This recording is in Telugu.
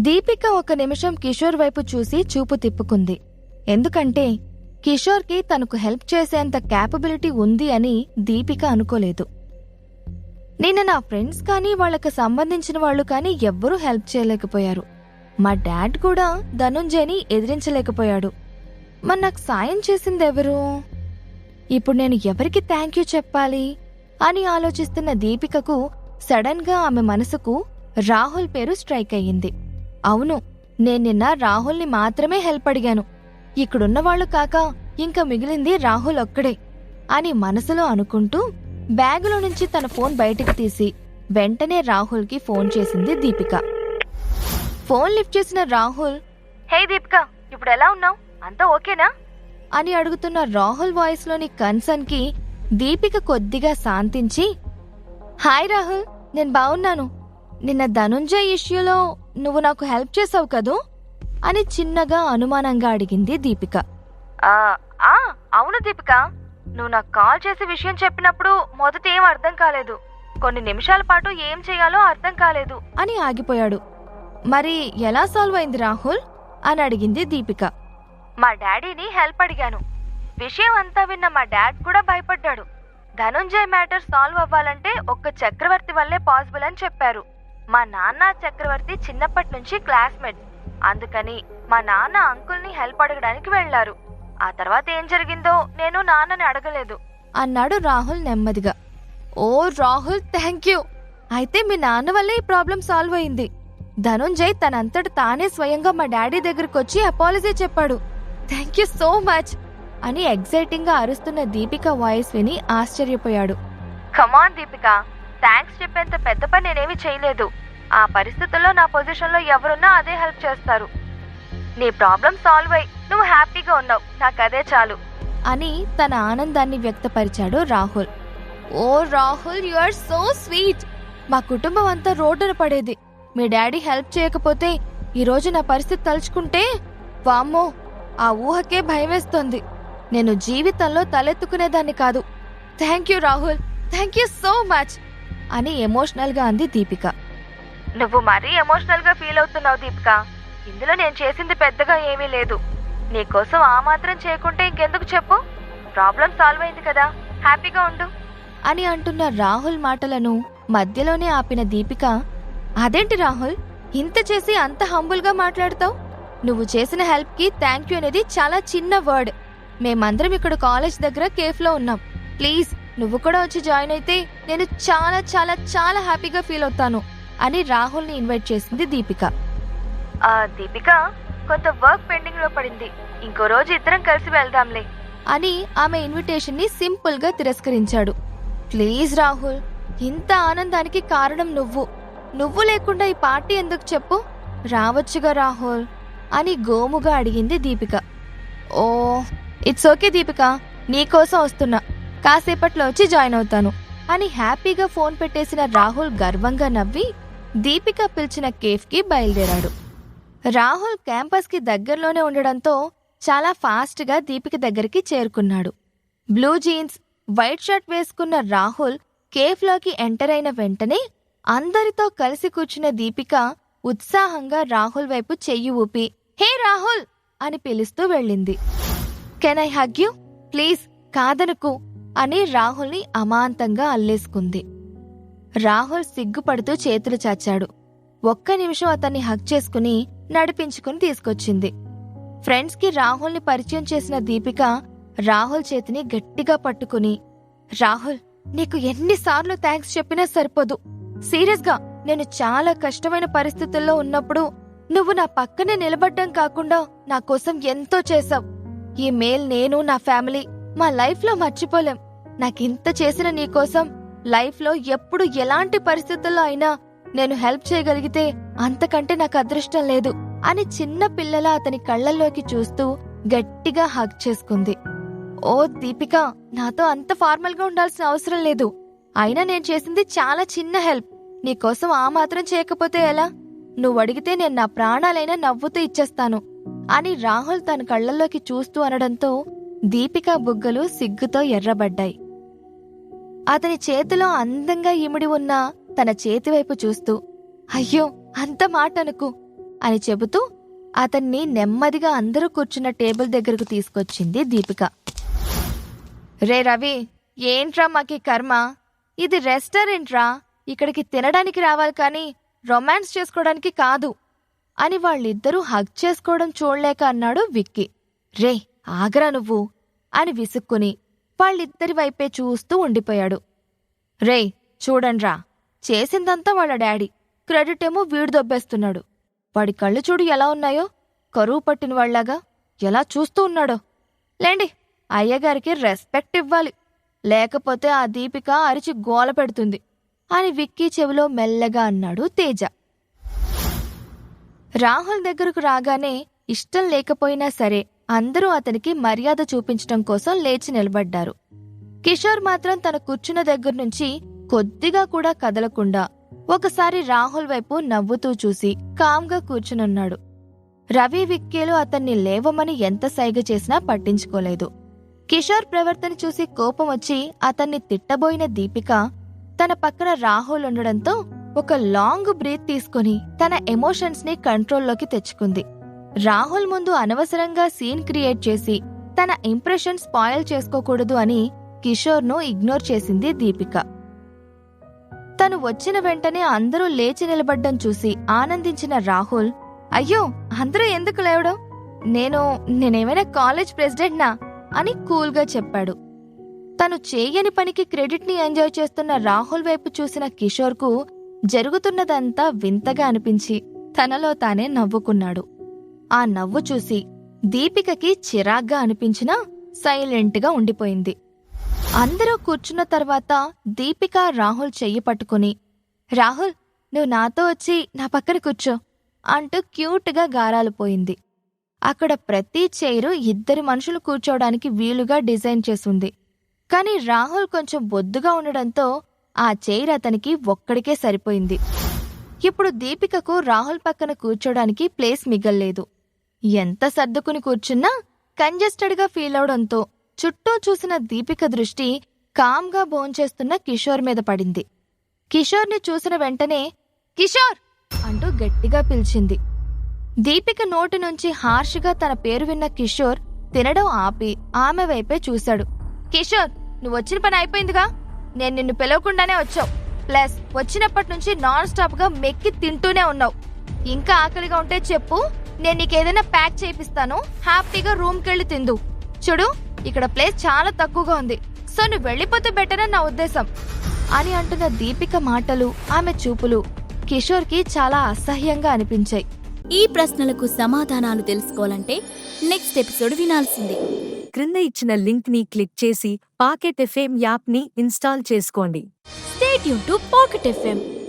దీపిక ఒక నిమిషం కిషోర్ వైపు చూసి చూపు తిప్పుకుంది. ఎందుకంటే కిషోర్కి తనకు హెల్ప్ చేసేంత క్యాపబిలిటీ ఉంది అని దీపిక అనుకోలేదు. నిన్న నా ఫ్రెండ్స్ కానీ వాళ్ళకి సంబంధించిన వాళ్ళు కానీ ఎవ్వరూ హెల్ప్ చేయలేకపోయారు. మా డాడ్ కూడా ధనుంజయని ఎదిరించలేకపోయాడు. మరి నాకు సాయం చేసింది ఎవరు ఇప్పుడు నేను ఎవరికి థ్యాంక్ యూ చెప్పాలి? అని ఆలోచిస్తున్న దీపికకు సడన్గా ఆమె మనసుకు రాహుల్ పేరు స్ట్రైక్ అయ్యింది. అవును నేను నిన్న రాహుల్ని మాత్రమే హెల్ప్ అడిగాను. ఇక్కడున్న వాళ్ళు కాక ఇంకా మిగిలింది రాహుల్ ఒక్కడే అని మనసులో అనుకుంటూ బ్యాగులో నుంచి తన ఫోన్ బయటికి తీసి వెంటనే రాహుల్కి ఫోన్ చేసింది దీపిక. ఫోన్ లిఫ్ట్ చేసిన రాహుల్ హే దీపిక ఇప్పుడు ఎలా ఉన్నావు? అంతా ఓకేనా? అని అడుగుతున్న రాహుల్ వాయిస్లోని కన్సర్న్కి దీపిక కొద్దిగా శాంతించి హాయ్ రాహుల్ నేను బాగున్నాను నిన్న ధనుంజయ్ ఇష్యూలో నువ్వు నాకు హెల్ప్ చేసావు కదూ? అని చిన్నగా అనుమానంగా అడిగింది దీపిక. అవును దీపిక. నువ్వు నాకు కాల్ చేసి విషయం చెప్పినప్పుడు మొదట ఏం అర్థం కాలేదు. కొన్ని నిమిషాల పాటు ఏం చేయాలో అర్థం కాలేదు. అని ఆగిపోయాడు. మరి ఎలా సాల్వ్ అయింది రాహుల్? అని అడిగింది దీపిక. మా డాడీని హెల్ప్ అడిగాను. విషయం అంతా విన్న మా డాడ్ కూడా భయపడ్డాడు. ధనుంజయ్ మ్యాటర్ సాల్వ్ అవ్వాలంటే ఒక్క చక్రవర్తి వల్లే పాసిబుల్ అని చెప్పారు. మా నాన్న చక్రవర్తి చిన్నప్పటి నుంచి క్లాస్మేట్స్ అందుకని మా నాన్న అంకుల్ని హెల్ప్ అడగడానికి వెళ్ళారు ఆ తర్వాత ఏం జరిగిందో నేను నాన్నని అడగలేదు. అన్నాడు రాహుల్ నెమ్మదిగా. ఓ రాహుల్ థ్యాంక్ యూ అయితే మీ నాన్న వల్లే ఈ ప్రాబ్లం సాల్వ్ అయింది. ధనుంజయ్ తనంతట తానే స్వయంగా మా డాడీ దగ్గరకు వచ్చి అపాలజీ చెప్పాడు. థ్యాంక్ యూ సో మచ్ అని ఎగ్జైటింగ్గా అరుస్తున్న దీపిక వాయిస్ విని ఆశ్చర్యపోయాడు. కమాన్ దీపిక. థ్యాంక్స్ చెప్పేంత పెద్ద పని నేనేమి చేయలేదు. ఆ పరిస్థితుల్లో నా పొజిషన్లో ఎవరున్నా అదే హెల్ప్ చేస్తారు. నీ ప్రాబ్లం సాల్వ్ అయ్యి నువ్వు హ్యాపీగా ఉన్నావు. నాకు అదే చాలు. అని తన ఆనందాన్ని వ్యక్తపరిచాడు Rahul. Oh Rahul you are so sweet. మా కుటుంబం అంతా రోడ్డున పడేది. మీ డాడీ హెల్ప్ చేయకపోతే ఈరోజు నా పరిస్థితి తలుచుకుంటే వామ్మో ఆ ఊహకే భయమేస్తోంది. నేను జీవితంలో తలెత్తుకునేదాన్ని కాదు. Thank you Rahul. Thank you so much. అని ఎమోషనల్గా అంది దీపిక. నువ్వు మరీ ఎమోషనల్గా ఫీల్ అవుతున్నావు దీపిక. ఇందులో నేను చేసింది పెద్దగా ఏమీ లేదు. నీకోసం ఆ మాత్రం చేయకుంటే ఇంకెందుకు చెప్పు? ప్రాబ్లం సాల్వ్ అయింది కదా. హ్యాపీగా ఉండు. అని అంటున్న రాహుల్ మాటలను మధ్యలోనే ఆపిన దీపిక అదేంటి రాహుల్? ఇంత చేసి అంత హంబుల్గా మాట్లాడతావు? నువ్వు చేసిన హెల్ప్కి థ్యాంక్ యూ అనేది చాలా చిన్న వర్డ్ మేమందరం ఇక్కడ కాలేజ్ దగ్గర కేఫ్లో ఉన్నాం. ప్లీజ్ నువ్వు కూడా వచ్చి జాయిన్ అయితే నేను చాలా చాలా చాలా హ్యాపీగా ఫీల్ అవుతాను అని రాహుల్ని ఇన్వైట్ చేసింది దీపిక. దీపిక కొంత వర్క్ పెండింగ్లో పడింది. ఇంకో రోజు ఇద్దరం కలిసి వెళ్దాంలే. అని ఆమె ఇన్విటేషన్ని సింపుల్గా తిరస్కరించాడు. ప్లీజ్ రాహుల్ ఇంత ఆనందానికి కారణం నువ్వు. నువ్వు లేకుండా ఈ పార్టీ ఎందుకు చెప్పు? రావచ్చుగా రాహుల్ అని గోముగా అడిగింది Deepika. Oh it's okay Deepika నీకోసం వస్తున్నా. కాసేపట్లో వచ్చి జాయిన్ అవుతాను. అని హ్యాపీగా ఫోన్ పెట్టేసిన రాహుల్ గర్వంగా నవ్వి దీపిక పిలిచిన కేఫ్కి బయలుదేరాడు. రాహుల్ క్యాంపస్కి దగ్గరలోనే ఉండడంతో చాలా ఫాస్ట్గా దీపిక దగ్గరికి చేరుకున్నాడు. బ్లూ జీన్స్ వైట్ షర్ట్ వేసుకున్న రాహుల్ కేఫ్లోకి ఎంటర్ అయిన వెంటనే అందరితో కలిసి కూర్చున్న దీపిక ఉత్సాహంగా రాహుల్ వైపు చెయ్యి ఊపి హే రాహుల్! అని పిలుస్తూ వెళ్ళింది. Can I hug you? Please కాదనుకు అని రాహుల్ని అమాంతంగా అల్లేసుకుంది. రాహుల్ సిగ్గుపడుతూ చేతులు చాచాడు. ఒక్క నిమిషం అతన్ని హక్ చేసుకుని నడిపించుకుని తీసుకొచ్చింది. ఫ్రెండ్స్కి రాహుల్ని పరిచయం చేసిన దీపిక రాహుల్ చేతిని గట్టిగా పట్టుకుని రాహుల్ నీకు ఎన్నిసార్లు థ్యాంక్స్ చెప్పినా సరిపోదు. సీరియస్గా నేను చాలా కష్టమైన పరిస్థితుల్లో ఉన్నప్పుడు నువ్వు నా పక్కనే నిలబడ్డం కాకుండా నా కోసం ఎంతో చేశావు. ఈ మేల్ నేను నా ఫ్యామిలీ మా లైఫ్లో మర్చిపోలేం. నాకింత చేసిన నీకోసం లైఫ్లో ఎప్పుడు ఎలాంటి పరిస్థితుల్లో అయినా నేను హెల్ప్ చేయగలిగితే అంతకంటే నాకు అదృష్టం లేదు అని చిన్న పిల్లల అతని కళ్ళల్లోకి చూస్తూ గట్టిగా హగ్ చేసుకుంది. ఓ దీపిక నాతో అంత ఫార్మల్గా ఉండాల్సిన అవసరం లేదు. అయినా నేను చేసింది చాలా చిన్న హెల్ప్ నీకోసం ఆ మాత్రం చేయకపోతే ఎలా? నువ్వు అడిగితే నేను నా ప్రాణాలైనా నవ్వుతూ ఇచ్చేస్తాను అని రాహుల్ తన కళ్ళల్లోకి చూస్తూ అనడంతో దీపికా బుగ్గలు సిగ్గుతో ఎర్రబడ్డాయి. అతని చేతిలో అందంగా ఇమిడి ఉన్న తన చేతివైపు చూస్తూ అయ్యో అంత మాట అనుకు అని చెబుతూ అతన్ని నెమ్మదిగా అందరూ కూర్చున్న టేబుల్ దగ్గరకు తీసుకొచ్చింది దీపిక. రే రవి ఏంట్రా మాకి కర్మ? ఇది రెస్టారెంట్ రా ఇక్కడికి తినడానికి రావాలి కానీ రొమాన్స్ చేసుకోవడానికి కాదు అని వాళ్ళిద్దరూ హగ్ చేసుకోవడం చూడలేక అన్నాడు విక్కీ. రే ఆగరా నువ్వు అని విసుక్కుని వాళ్ళిద్దరి వైపే చూస్తూ ఉండిపోయాడు. రేయ్ చూడండ్రా చేసిందంతా వాళ్ళ డాడీ. క్రెడిట్ ఏమో వీడు దొబ్బేస్తున్నాడు. వాడి కళ్ళు చూడు ఎలా ఉన్నాయో కరువు పట్టిన వాళ్ళాగా ఎలా చూస్తూ ఉన్నాడో. లేండి అయ్యగారికి రెస్పెక్ట్ ఇవ్వాలి. లేకపోతే ఆ దీపిక అరిచి గోల పెడుతుంది అని విక్కీ చెవిలో మెల్లగా అన్నాడు తేజ. రాహుల్ దగ్గరకు రాగానే ఇష్టం లేకపోయినా సరే అందరూ అతనికి మర్యాద చూపించటం కోసం లేచి నిలబడ్డారు. కిషోర్ మాత్రం తన కూర్చున్న దగ్గర నుంచి కొద్దిగా కూడా కదలకుండా ఒకసారి రాహుల్ వైపు నవ్వుతూ చూసి కామ్గా కూర్చునున్నాడు. రవి విక్కేలు అతన్ని లేవమని ఎంత సైగ చేసినా పట్టించుకోలేదు. కిషోర్ ప్రవర్తన చూసి కోపం వచ్చి అతన్ని తిట్టబోయిన దీపిక తన పక్కన రాహుల్ ఉండడంతో ఒక లాంగ్ బ్రీత్ తీసుకుని తన ఎమోషన్స్ని కంట్రోల్లోకి తెచ్చుకుంది. రాహుల్ ముందు అనవసరంగా సీన్ క్రియేట్ చేసి తన ఇంప్రెషన్ స్పాయిల్ చేసుకోకూడదు అని కిషోర్ను ఇగ్నోర్ చేసింది దీపిక. తను వచ్చిన వెంటనే అందరూ లేచి నిలబడ్డం చూసి ఆనందించిన రాహుల్ అయ్యో అందరూ ఎందుకు లేవడం? నేను నేనేమైనా కాలేజ్ ప్రెసిడెంట్నా? అని కూల్గా చెప్పాడు. తను చేయని పనికి క్రెడిట్ని ఎంజాయ్ చేస్తున్న రాహుల్ వైపు చూసిన కిషోర్కు జరుగుతున్నదంతా వింతగా అనిపించి తనలో తానే నవ్వుకున్నాడు. ఆ నవ్వు చూసి దీపికకి చిరాగ్గా అనిపించినా సైలెంట్గా ఉండిపోయింది. అందరూ కూర్చున్న తర్వాత దీపిక రాహుల్ చెయ్యి పట్టుకుని రాహుల్ నువ్వు నాతో వచ్చి నా పక్కన కూర్చో అంటూ క్యూట్గా గారాలిపోయింది అక్కడ ప్రతి చైరు ఇద్దరు మనుషులు కూర్చోవడానికి వీలుగా డిజైన్ చేసుంది. కానీ రాహుల్ కొంచెం బొద్దుగా ఉండడంతో ఆ చైర్ అతనికి ఒక్కడికే సరిపోయింది. ఇప్పుడు దీపికకు రాహుల్ పక్కన కూర్చోడానికి ప్లేస్ మిగల్లేదు. ఎంత సర్దుకుని కూర్చున్నా కంజెస్టెడ్గా ఫీల్ అవడంతో చుట్టూ చూసిన దీపిక దృష్టి కామ్గా భోంచేస్తున్న కిషోర్ మీద పడింది. కిషోర్ని చూసిన వెంటనే కిషోర్! అంటూ గట్టిగా పిలిచింది. దీపిక నోటి నుంచి హార్ష్గా తన పేరు విన్న కిషోర్ తినడం ఆపి ఆమె వైపే చూశాడు. కిషోర్ నువ్వు వచ్చిన పని అయిపోయిందిగా? నేను నిన్ను పిలవకుండానే వచ్చావు. ప్లస్ వచ్చినప్పటి నుంచి నాన్ స్టాప్గా మెక్కి తింటూనే ఉన్నావు. ఇంకా ఆకలిగా ఉంటే చెప్పు. నేను నీకేదైనా ప్యాక్ చేయిస్తాను హ్యాపీగా రూమ్కి వెళ్ళి తిందు. చూడు ఇక్కడ ప్లేస్ చాలా తక్కువగా ఉంది. సో నువ్వు వెళ్ళిపోతే బెటర్ అని నా ఉద్దేశం. అని అంటున్న దీపిక మాటలు ఆమె చూపులు కిషోర్కి చాలా అసహ్యంగా అనిపించాయి. ఈ ప్రశ్నలకు సమాధానాలు తెలుసుకోవాలంటే నెక్స్ట్ ఎపిసోడ్ వినాల్సిందే. క్రింద ఇచ్చిన లింక్ని క్లిక్ చేసి పాకెట్ ఎఫ్ఎం యాప్ని ఇన్స్టాల్ చేసుకోండి. స్టేట్ యూన్ టు పాకెట్ ఎఫ్ఎం